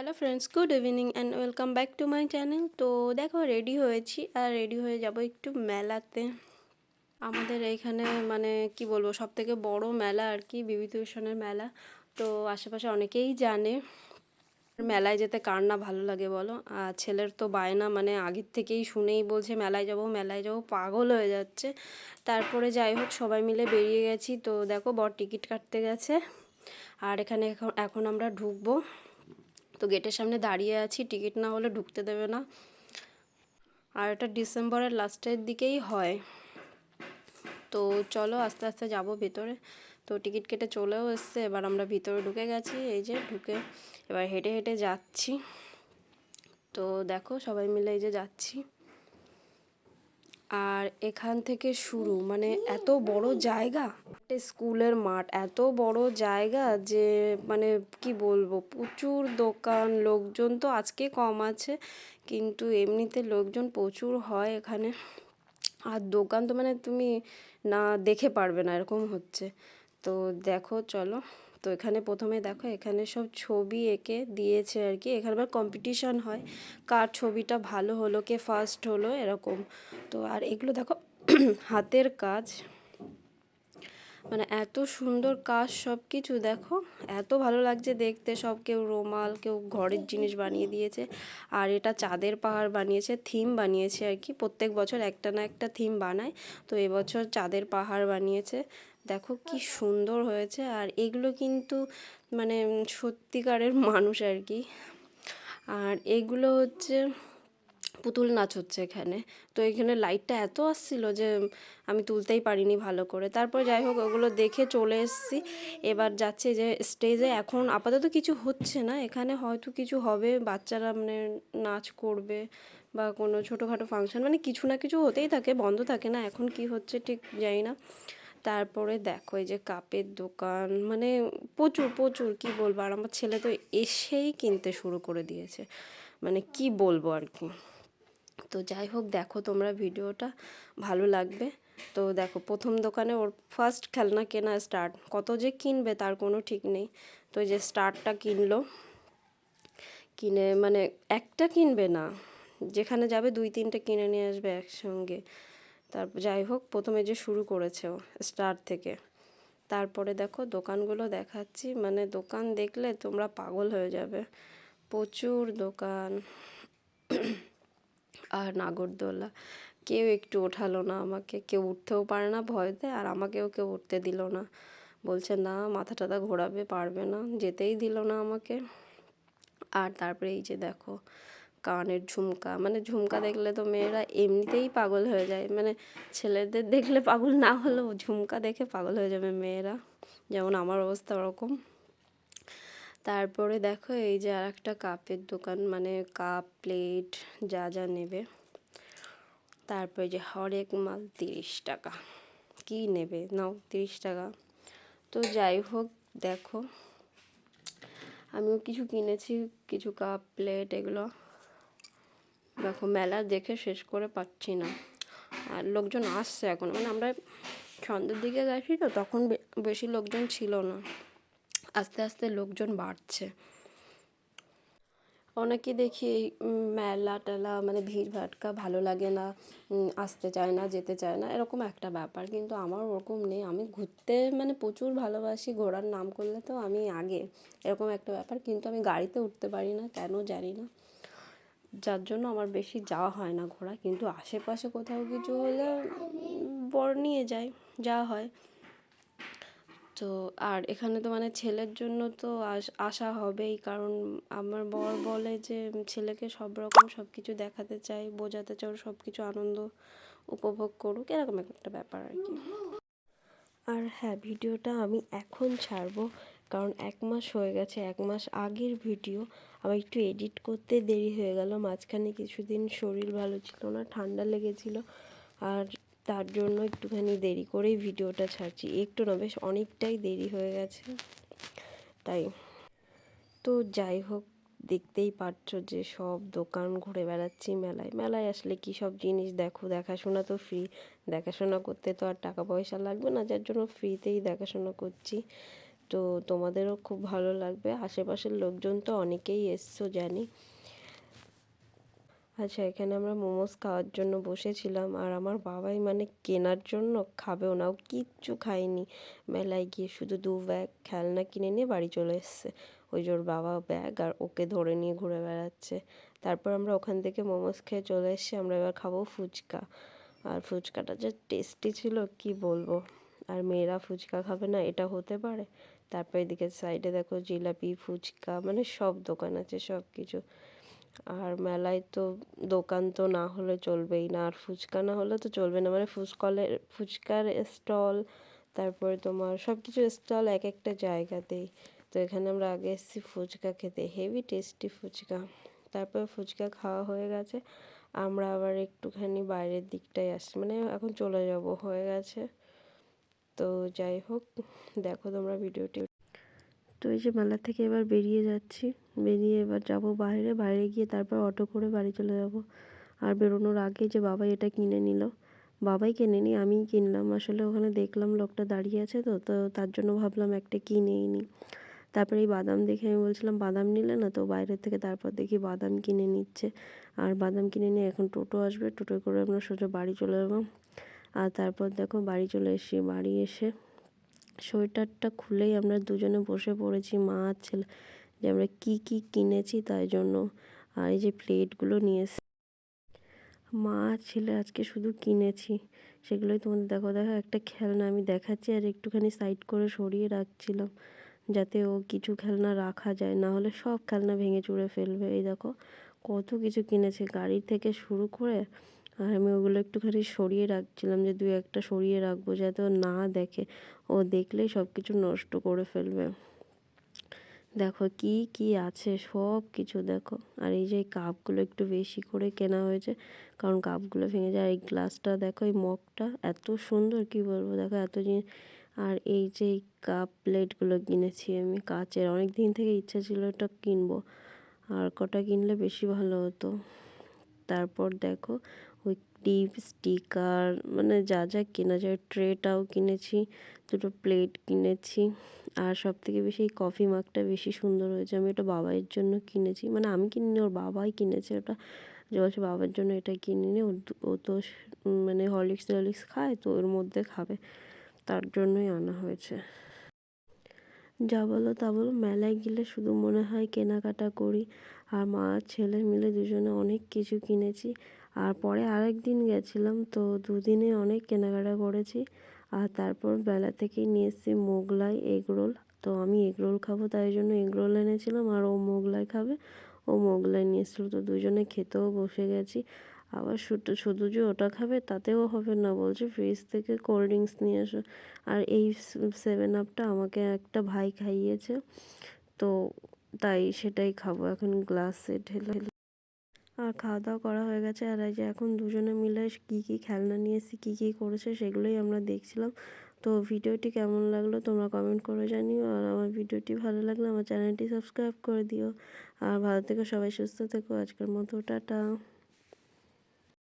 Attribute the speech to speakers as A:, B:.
A: Hello friends good evening and welcome back to my channel তো দেখো ready হয়েছি আর ready হয়ে যাব একটু মেলাতে। আমাদের এইখানে মানে কি বলব সব থেকে বড়ো মেলা আর কি বিভূতিভূষণের মেলা। তো আশেপাশে অনেকেই জানে, মেলায় যেতে কার না ভালো লাগে বলো? আর ছেলের তো বায়না মানে আগের থেকেই শুনেই বলছে, মেলায় যাব মেলায় যাব পাগল হয়ে যাচ্ছে। তারপরে যাই হোক, সবাই মিলে বেরিয়ে গেছি। তো দেখো, বর টিকিট কাটতে গেছে। আর এখানে এখন এখন আমরা ঢুকবো। তো গেটের সামনে দাঁড়িয়ে আছি, টিকিট না হলে ঢুকতে দেবে না। আর এটা ডিসেম্বরের লাস্টের দিকেই হয়। তো চলো আস্তে আস্তে যাব ভিতরে। তো টিকিট কেটে চলেও এসছে, এবার আমরা ভিতরে ঢুকে গেছি, এই যে ঢুকে এবার হেঁটে হেঁটে যাচ্ছি। তো দেখো সবাই মিলে এই যে যাচ্ছি। আর এখান থেকে শুরু মানে এত বড় জায়গা? স্কুলের মাঠ, এত বড় জায়গা যে মানে কি বলব, প্রচুর দোকান, লোকজন তো আজকে কম আছে, কিন্তু এমনিতে লোকজন প্রচুর হয় এখানে। আর দোকান তো মানে তুমি না দেখে পারবে না, এরকম হচ্ছে। তো দেখো, চলো। তো এখানে প্রথমে দেখো এখানে সব ছবি এঁকে দিয়েছে আর কি। এখানে আবার কম্পিটিশান হয়, কার ছবিটা ভালো হলো, কে ফার্স্ট হলো, এরকম। তো আর এগুলো দেখো হাতের কাজ। মানে এত সুন্দর কাজ সব কিছু দেখো। এত ভালো লাগছে দেখতে। সব কেউ রোমাল, কেউ ঘরের জিনিস বানিয়ে দিয়েছে। আর এটা চাঁদের পাহাড় বানিয়েছে থিম বানিয়েছে আর কি। প্রত্যেক বছর একটা না একটা থিম বানায়। তো এবছর চাঁদের পাহাড় বানিয়েছে। দেখো কি সুন্দর হয়েছে। আর এগুলো কিন্তু মানে সত্যিকারের মানুষ আর কি। আর এগুলো হচ্ছে পুতুল নাচ হচ্ছে এখানে। তো এখানে লাইটটা এত আসছিল যে আমি তুলতেই পারিনি ভালো করে। তারপর যাই হোক, ওগুলো দেখে চলে এসেছি। এবার যাচ্ছে যে স্টেজে এখন আপাতত কিছু হচ্ছে না। এখানে হয়তো কিছু হবে। বাচ্চারা মানে নাচ করবে বা কোনো ছোটোখাটো ফাংশন মানে কিছু না কিছু হতেই থাকে, বন্ধ থাকে না। এখন কি হচ্ছে ঠিক জানি না। তারপরে দেখো এই যে কাপের দোকান মানে প্রচুর প্রচুর কি বলব? আর আমার ছেলে তো এসেই কিনতে শুরু করে দিয়েছে। মানে কি বলব আর কি? তো যাই হোক, দেখো তোমরা ভিডিওটা ভালো লাগবে। তো দেখো, প্রথম দোকানে ওর ফার্স্ট খেলনা কেনা স্টার্ট কত যে কিনবে তার কোনো ঠিক নেই। তো যে স্টার্টটা কিনলো। কিনে মানে একটা কিনবে না। যেখানে যাবে দুই, তিনটে কিনে নিয়ে আসবে একসঙ্গে। তারপর যাই হোক, প্রথমে যে শুরু করেছে ও স্টার্ট থেকে। তারপরে দেখো দোকানগুলো দেখাচ্ছি। মানে দোকান দেখলে তোমরা পাগল হয়ে যাবে। প্রচুর দোকান। আর নাগরদোলা। কেউ একটু ওঠালো না আমাকে। কেউ উঠতেও পারে না ভয়তে, আর আমাকেও কেউ উঠতে দিল না। বলছে, না, মাথা টাথা ঘোরাবে, পারবে না। যেতেই দিল না আমাকে। আর তারপরে এই যে দেখো কানের ঝুমকা। মানে ঝুমকা দেখলে তো মেয়েরা এমনিতেই পাগল হয়ে যায়। মানে ছেলেদের দেখলে পাগল না হলেও ঝুমকা দেখে পাগল হয়ে যাবে মেয়েরা। যেমন আমার অবস্থা ওরকম। তারপরে দেখো এই যে আর একটা কাপের দোকান মানে কাপ প্লেট যা যা নেবে। তারপরে যে হরেক মাল তিরিশ টাকা। কি নেবে? নাও তিরিশ টাকা। তো যাই হোক দেখো। আমিও কিছু কিনেছি কিছু কাপ প্লেট এগুলো। দেখো, মেলা দেখে শেষ করে পাচ্ছি না। আর লোকজন আসছে এখন। মানে আমরা সন্ধ্যের দিকে গেছি তো, তখন বেশি লোকজন ছিল না। আস্তে আস্তে লোকজন বাড়ছে। অনেকে দেখি মেলা টেলা মানে ভিড় ভাটকা ভালো লাগে না আসতে চায় না, যেতে চায় না, এরকম একটা ব্যাপার। কিন্তু আমার ওরকম নেই। আমি ঘুরতে মানে প্রচুর ভালোবাসি, ঘোরার নাম করলে তো আমি আগে, এরকম একটা ব্যাপার। কিন্তু আমি গাড়িতে উঠতে পারি না, কেন জানি না। যার জন্য আমার বেশি যাওয়া হয় না ঘোরা। কিন্তু আশেপাশে কোথাও কিছু হলে বর নিয়ে যায়, যাওয়া হয়। তো আর এখানে তো মানে ছেলের জন্য তো আসা হবেই। কারণ আমার বর বলে যে ছেলেকে সব রকম সব কিছু দেখাতে চাই, বোঝাতে চাই সব কিছু আনন্দ উপভোগ করুক, এরকম একটা ব্যাপার আর কি। আর হ্যাঁ ভিডিওটা আমি এখন ছাড়বো। কারণ এক মাস হয়ে গেছে, এক মাস আগের ভিডিও। আমার একটু এডিট করতে দেরি হয়ে গেল। মাঝখানে কিছুদিন শরীর ভালো ছিল না, ঠান্ডা লেগেছিল। আর তার জন্য একটুখানি দেরি করেই ভিডিওটা ছাড়ছি। একটু না, বেশ অনেকটাই দেরি হয়ে গেছে। তাই। তো যাই হোক, দেখতেই পাচ্ছ যে সব দোকান ঘুরে বেড়াচ্ছি মেলায়। মেলায় আসলে কী সব জিনিস দেখো? দেখাশোনা তো ফ্রি দেখাশোনা করতে তো আর টাকা পয়সা লাগবে না, যার জন্য ফ্রিতেই দেখাশোনা করছি। তো তোমাদেরও খুব ভালো লাগবে। আশেপাশের লোকজন তো অনেকেই এসছো, জানি। আচ্ছা এখানে আমরা মোমোস খাওয়ার জন্য বসেছিলাম আর আমার বাবাই মানে কেনার জন্য খাবেও না, ও কিচ্ছু খায়নি। মেলায় গিয়ে শুধু দু ব্যাগ খেলনা কিনে নিয়ে বাড়ি চলে এসছে। ওই জোর বাবা ব্যাগ আর ওকে ধরে নিয়ে ঘুরে বেড়াচ্ছে। তারপর আমরা ওখান থেকে মোমোস খেয়ে চলে এসেছি, আমরা এবার খাব ফুচকা। আর ফুচকাটা যে টেস্টি ছিল, কি বলব? আর মেয়েরা ফুচকা খাবে না, এটা হতে পারে? তারপর এদিকে সাইডে দেখো জিলাপি, ফুচকা মানে সব দোকান আছে সব কিছু আর মেলায় তো দোকান তো না হলে চলবেই না, আর ফুচকা না হলে তো চলবে না। মানে ফুচকলের, ফুচকার স্টল তারপরে তোমার সব কিছু স্টল এক একটা জায়গাতেই। তো এখানে আমরা আগে এসেছি ফুচকা খেতে হেভি টেস্টি ফুচকা। তারপর ফুচকা খাওয়া হয়ে গেছে। আমরা আবার একটুখানি বাইরের দিকটায় আসছি মানে এখন চলে যাব, হয়ে গেছে। তো যাই হোক, দেখো তোমরা ভিডিওটি। তো এই যে মেলা থেকে এবার বেরিয়ে যাচ্ছি। বেরিয়ে এবার যাব বাইরে। বাইরে গিয়ে তারপর অটো করে বাড়ি চলে যাব। আর বেরোনোর আগে যে বাবা এটা কিনে নিল। বাবাই কিনেনি, আমিই কিনলাম। আসলে ওখানে দেখলাম লোকটা দাঁড়িয়ে আছে তো তো তার জন্য ভাবলাম একটা কিনেই নিই তারপরে এই বাদাম দেখে আমি বলছিলাম, বাদাম নিলে না তো বাইরের থেকে তারপর দেখি বাদাম কিনে নিচ্ছে। আর বাদাম কিনে নিয়ে এখন টোটো আসবে। টোটো করে আমরা সোজা বাড়ি চলে যাব। আর তারপর দেখো বাড়ি চলে এসেছি। বাড়ি এসে সোয়েটারটা খুলেই আমরা দুজনে বসে পড়েছি, মা আর ছেলে, যে আমরা কী কী কিনেছি তাই জন্য। আর এই যে প্লেটগুলো নিয়ে এসে মা ছেলে আজকে শুধু কিনেছি। সেগুলোই তোমাদের দেখো দেখো একটা খেলনা আমি দেখাচ্ছি আর একটুখানি সাইড করে সরিয়ে রাখছিলাম যাতে ও কিছু খেলনা রাখা যায়, না হলে সব খেলনা ভেঙে চুড়ে ফেলবে। এই দেখো, কত কিছু কিনেছে। গাড়ি থেকে শুরু করে আর আমি ওগুলো একটুখানি সরিয়ে রাখছিলাম যে দু একটা সরিয়ে রাখব যাতে ও না দেখে। ও দেখলেই সব কিছু নষ্ট করে ফেলবে। দেখো কি কি আছে সব কিছু দেখো। আর এই যে কাপগুলো একটু বেশি করে কেনা হয়েছে, কারণ কাপগুলো ভেঙে যায়। এই গ্লাসটা দেখো, এই মগটা এত সুন্দর, কি বলব? দেখো এত জিনিস। আর এই যে কাপ প্লেটগুলো কিনেছি আমি কাচের অনেক দিন থেকে ইচ্ছা ছিল এটা কিনবো। আর কটা কিনলে বেশি ভালো হতো। তারপর দেখো টিপ স্টিকার মানে যা যা কেনা যায়। ট্রেটাও কিনেছি, দুটো প্লেট কিনেছি। আর সব থেকে বেশি এই কফি মাগটা বেশি সুন্দর হয়েছে। আমি এটা বাবাইয়ের জন্য কিনেছি। মানে আমি কিনিনি, ওর বাবাই কিনেছে ওটা। যে বলছে, বাবার জন্য এটা কিনিনি। ও তো মানে হরলিক্স টরলিক্স খায়, তো ওর মধ্যে খাবে। তার জন্যই আনা হয়েছে। যা বলো তা বলো, মেলায় গেলে শুধু মনে হয় কেনাকাটা করি। আর মা, ছেলে মিলে দুজনে অনেক কিছু কিনেছি। আর পরে আরেক দিন গেছিলাম, তো দুদিনে অনেক কেনাকাটা করেছি। আর তারপর বেলা থেকেই নিয়ে এসেছি মোগলাই, এগরোল। তো আমি এগরোল খাব, তাই জন্য এগরোল এনেছিলাম আর ও মোগলাই খাবে। ও মোগলাই নিয়ে এসেছিল, তো দুজনে খেতেও বসে গেছি। আবার শুধু শুধু যে ওটা খাবে, তাতেও হবে না, বলছে ফ্রিজ থেকে কোল্ড ড্রিঙ্কস নিয়ে আসো আর এই সেভেন আপটা আমাকে একটা ভাই খাইয়েছে। তো তাই সেটাই খাব। এখন গ্লাসে ঢেলে আর খাওয়া দাওয়া করা হয়ে গেছে। আর এই যে এখন দুজনে মিলে কি কি খেলনা নিয়েছি, কি কী করেছে সেগুলোই আমরা দেখছিলাম। তো ভিডিওটি কেমন লাগল তোমরা কমেন্ট করে জানিও। আর আমার ভিডিওটি ভালো লাগলে আমার চ্যানেলটি সাবস্ক্রাইব করে দিও। আর ভালো থেকো, সবাই সুস্থ থেকো। আজকের মতো, টাটা।